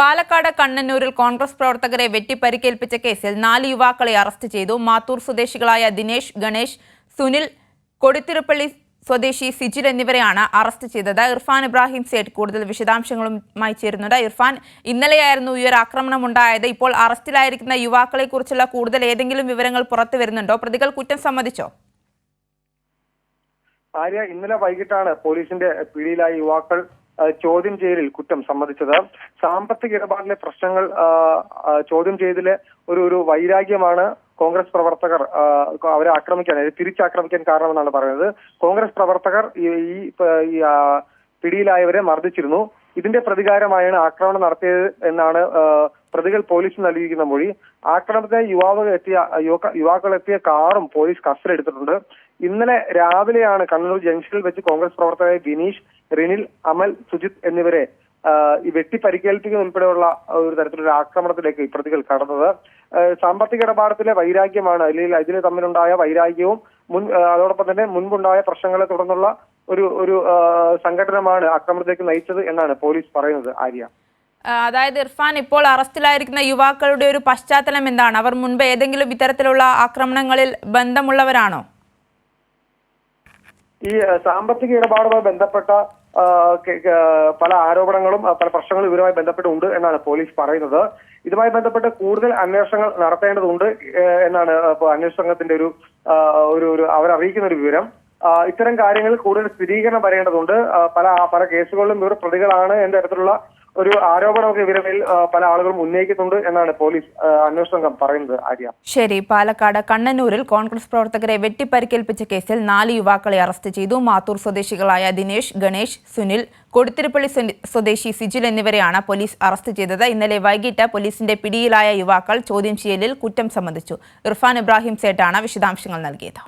പാലക്കാട് കണ്ണന്നൂരിൽ കോൺഗ്രസ് പ്രവർത്തകരെ വെട്ടിപ്പരിക്കേൽപ്പിച്ച കേസിൽ നാല് യുവാക്കളെ അറസ്റ്റ് ചെയ്തു. മാത്തൂർ സ്വദേശികളായ ദിനേശ് ഗണേഷ് സുനിൽ കൊടിത്തിരുപ്പള്ളി സ്വദേശി സിജിൽ എന്നിവരെയാണ് അറസ്റ്റ് ചെയ്തത്. ഇർഫാൻ ഇബ്രാഹിം സേഠ് കൂടുതൽ വിശദാംശങ്ങളുമായി ചേരുന്നുണ്ട്. ഇർഫാൻ ഇന്നലെയായിരുന്നു ഈ ഒരു ആക്രമണം ഉണ്ടായത്. ഇപ്പോൾ അറസ്റ്റിലായിരിക്കുന്ന യുവാക്കളെ കുറിച്ചുള്ള കൂടുതൽ ഏതെങ്കിലും വിവരങ്ങൾ പുറത്തു വരുന്നുണ്ടോ? പ്രതികൾ കുറ്റം സമ്മതിച്ചോ? ആര്യ ഇന്നലെ വൈകിട്ടാണ് പോലീസിന്റെ പിടിയിലായ യുവാക്കൾ ചോദ്യം ചെയ്യലിൽ കുറ്റം സമ്മതിച്ചത്. സാമ്പത്തിക ഇടപാടിലെ പ്രശ്നങ്ങൾ ചോദ്യം ചെയ്തിലെ ഒരു ഒരു വൈരാഗ്യമാണ് കോൺഗ്രസ് പ്രവർത്തകർ അവരെ ആക്രമിക്കാൻ തിരിച്ചാക്രമിക്കാൻ കാരണമെന്നാണ് പറയുന്നത്. കോൺഗ്രസ് പ്രവർത്തകർ ഈ പിടിയിലായവരെ മർദ്ദിച്ചിരുന്നു. ഇതിന്റെ പ്രതികാരമായാണ് ആക്രമണം നടത്തിയത് എന്നാണ് പ്രതികൾ പോലീസിന് നൽകിയിരിക്കുന്ന മൊഴി. ആക്രമണത്തിന് യുവാവ് എത്തിയ യുവക- യുവാക്കൾ എത്തിയ കാറും പോലീസ് കസ്റ്റഡി എടുത്തിട്ടുണ്ട് ഇന്നലെ രാവിലെയാണ് കണ്ണൂർ ജംഗ്ഷനിൽ വെച്ച് കോൺഗ്രസ് പ്രവർത്തകരായ ബിനീഷ് റിനിൽ അമൽ സുജിത് എന്നിവരെ ഈ വെട്ടി പരിക്കേൽപ്പിക്കുന്ന ഉൾപ്പെടെയുള്ള ഒരു തരത്തിലൊരു ആക്രമണത്തിലേക്ക് ഈ പ്രതികൾ കടന്നത് സാമ്പത്തിക ഇടപാടത്തിലെ വൈരാഗ്യമാണ് അല്ലെങ്കിൽ ഇതിന് തമ്മിലുണ്ടായ വൈരാഗ്യവും മുൻ അതോടൊപ്പം തന്നെ മുൻപുണ്ടായ പ്രശ്നങ്ങളെ തുടർന്നുള്ള ഒരു ഒരു സംഘടനമാണ് ആക്രമണത്തിലേക്ക് നയിച്ചത് എന്നാണ് പോലീസ് പറയുന്നത് ആര്യ. അതായത് ഇർഫാൻ ഇപ്പോൾ അറസ്റ്റിലായിരിക്കുന്ന യുവാക്കളുടെ ഒരു പശ്ചാത്തലം എന്താണ്? അവർ മുൻപ് ഏതെങ്കിലും ഇത്തരത്തിലുള്ള ആക്രമണങ്ങളിൽ ബന്ധമുള്ളവരാണോ? ഈ സാമ്പത്തിക ഇടപാടുമായി ബന്ധപ്പെട്ട പല ആരോപണങ്ങളും പല പ്രശ്നങ്ങളും ഇവരുമായി ബന്ധപ്പെട്ടുണ്ട് എന്നാണ് പോലീസ് പറയുന്നത്. ഇതുമായി ബന്ധപ്പെട്ട് കൂടുതൽ അന്വേഷണങ്ങൾ നടത്തേണ്ടതുണ്ട് എന്നാണ് അന്വേഷണ സംഘത്തിന്റെ ഒരു ഒരു ഒരു അവരറിയിക്കുന്ന ഒരു വിവരം. ഇത്തരം കാര്യങ്ങളിൽ കൂടുതൽ സ്ഥിരീകരണം വരേണ്ടതുണ്ട്. പല പല കേസുകളിലും ഇവർ പ്രതികളാണ് എന്ന തരത്തിലുള്ള ഒരു ആരോപണമൊക്കെ ഇവരുടെ പല ആളുകളും ഉന്നയിക്കുന്നുണ്ട് എന്നാണ് പോലീസ് അന്വേഷണ സംഘം പറയുന്നത് ആര്യ. ശരി പാലക്കാട് കണ്ണന്നൂരിൽ കോൺഗ്രസ് പ്രവർത്തകരെ വെട്ടിപ്പരിക്കേൽപ്പിച്ച കേസിൽ നാല് യുവാക്കളെ അറസ്റ്റ് ചെയ്തു. മാത്തൂർ സ്വദേശികളായ ദിനേശ് ഗണേഷ് സുനിൽ കൊടുത്തിരുപ്പള്ളി സ്വദേശി സിജിൽ എന്നിവരെയാണ് പോലീസ് അറസ്റ്റ് ചെയ്തത്. ഇന്നലെ വൈകിട്ട് പോലീസിന്റെ പിടിയിലായ യുവാക്കൾ ചോദ്യം ചെയ്യലിൽ കുറ്റം സംബന്ധിച്ചു. ഇർഫാൻ ഇബ്രാഹിം സേട്ടാണ് വിശദാംശങ്ങൾ നൽകിയത്.